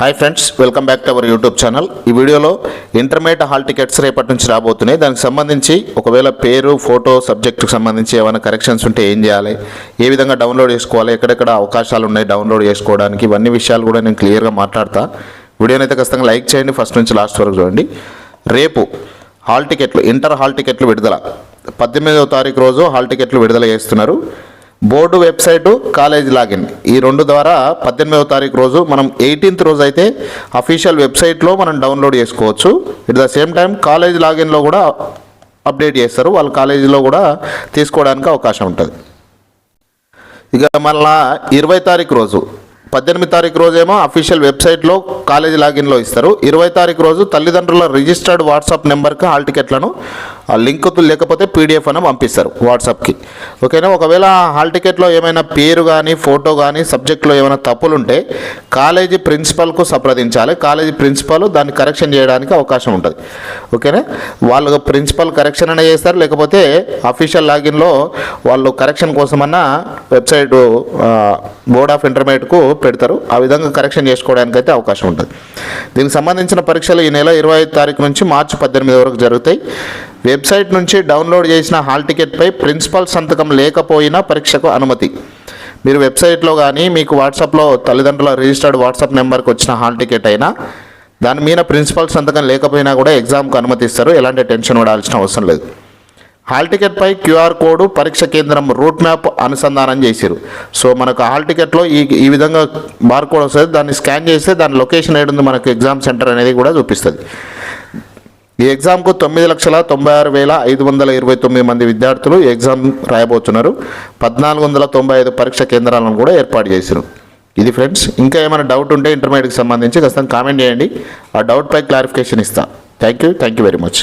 Hi friends welcome back to our YouTube channel ఈ వీడియోలో intermediate hall tickets రేపటి నుంచి రాబోతున్నాయి. దానికి సంబంధించి ఒకవేళ పేరు ఫోటో సబ్జెక్టుకు సంబంధించి ఏమైనా కరెక్షన్స్ ఉంటే ఏం చేయాలి? ఏ విధంగా డౌన్లోడ్ చేసుకోవాలి? ఎక్కడెక్కడ అవకాశాలు ఉన్నాయి డౌన్లోడ్ చేసుకోవడానికి? ఇవన్నీ విషయాలు కూడా నేను క్లియర్గా మాట్లాడతా. వీడియోని అయితే ఖచ్చితంగా లైక్ చేయండి. ఫస్ట్ నుంచి లాస్ట్ వరకు చూడండి. రేపు హాల్ టికెట్లు ఇంటర్ హాల్ టికెట్లు విడుదల. పద్దెనిమిదవ తారీఖు రోజు హాల్ టికెట్లు విడుదల చేస్తున్నారు. Board website college login. ఈ రెండు ద్వారా పద్దెనిమిదవ తారీఖు రోజు మనం ఎయిటీన్త్ రోజు అయితే అఫీషియల్ వెబ్సైట్లో మనం డౌన్లోడ్ చేసుకోవచ్చు. At the same time college లాగిన్లో కూడా అప్డేట్ చేస్తారు. వాళ్ళ కాలేజీలో కూడా తీసుకోవడానికి అవకాశం ఉంటుంది. ఇక మళ్ళా ఇరవై తారీఖు రోజు. పద్దెనిమిది తారీఖు రోజేమో అఫీషియల్ వెబ్సైట్లో కాలేజీ లాగిన్లో ఇస్తారు. ఇరవై తారీఖు రోజు తల్లిదండ్రుల రిజిస్టర్డ్ వాట్సాప్ నెంబర్కి హాల్ టికెట్లను ఆ లింక్ లేకపోతే పీడిఎఫ్ అని పంపిస్తారు వాట్సాప్కి ఓకేనా? ఒకవేళ హాల్ టికెట్లో ఏమైనా పేరు కానీ ఫోటో కానీ సబ్జెక్ట్లో ఏమైనా తప్పులుంటే కాలేజీ ప్రిన్సిపల్కు సంప్రదించాలి. కాలేజీ ప్రిన్సిపల్ దాన్ని కరెక్షన్ చేయడానికి అవకాశం ఉంటుంది. ఓకేనా? వాళ్ళు ప్రిన్సిపల్ కరెక్షన్ అనే చేస్తారు. లేకపోతే అఫీషియల్ లాగిన్లో వాళ్ళు కరెక్షన్ కోసమన్నా వెబ్సైట్ బోర్డ్ ఆఫ్ ఇంటర్మీడియట్కు పెడతారు. ఆ విధంగా కరెక్షన్ చేసుకోవడానికి అయితే అవకాశం ఉంటుంది. దీనికి సంబంధించిన పరీక్షలు ఈ నెల ఇరవై ఐదు తారీఖు నుంచి మార్చి పద్దెనిమిది వరకు జరుగుతాయి. వెబ్సైట్ నుంచి డౌన్లోడ్ చేసిన హాల్ టికెట్పై ప్రిన్సిపల్ సంతకం లేకపోయినా పరీక్షకు అనుమతి. మీరు వెబ్సైట్లో కానీ మీకు వాట్సాప్లో తల్లిదండ్రుల రిజిస్టర్డ్ వాట్సాప్ నెంబర్కి వచ్చిన హాల్ టికెట్ అయినా దాని మీద ప్రిన్సిపల్ సంతకం లేకపోయినా కూడా ఎగ్జామ్కు అనుమతిస్తారు. ఎలాంటి టెన్షన్ పడాల్సిన అవసరం లేదు. హాల్ టికెట్పై క్యూఆర్ కోడ్ పరీక్ష కేంద్రం రూట్ మ్యాప్ అనుసంధానం చేశారు సో మనకు హాల్ టికెట్లో ఈ ఈ విధంగా బార్కోడ్ వస్తుంది. దాన్ని స్కాన్ చేస్తే దాని లొకేషన్ ఏడుంది మనకు ఎగ్జామ్ సెంటర్ అనేది కూడా చూపిస్తుంది. ఈ ఎగ్జామ్కు తొమ్మిది లక్షల తొంభై ఆరు వేల ఐదు వందల ఇరవై తొమ్మిది మంది విద్యార్థులు ఎగ్జామ్ రాయబోతున్నారు. పద్నాలుగు వందల తొంభై ఐదు పరీక్ష కేంద్రాలను కూడా ఏర్పాటు చేశారు. ఇది ఫ్రెండ్స్ ఇంకా ఏమైనా డౌట్ ఉంటే ఇంటర్మీడియట్కి సంబంధించి ఖచ్చితంగా కామెంట్ చేయండి. ఆ డౌట్పై క్లారిఫికేషన్ ఇస్తా. Thank you thank you very much.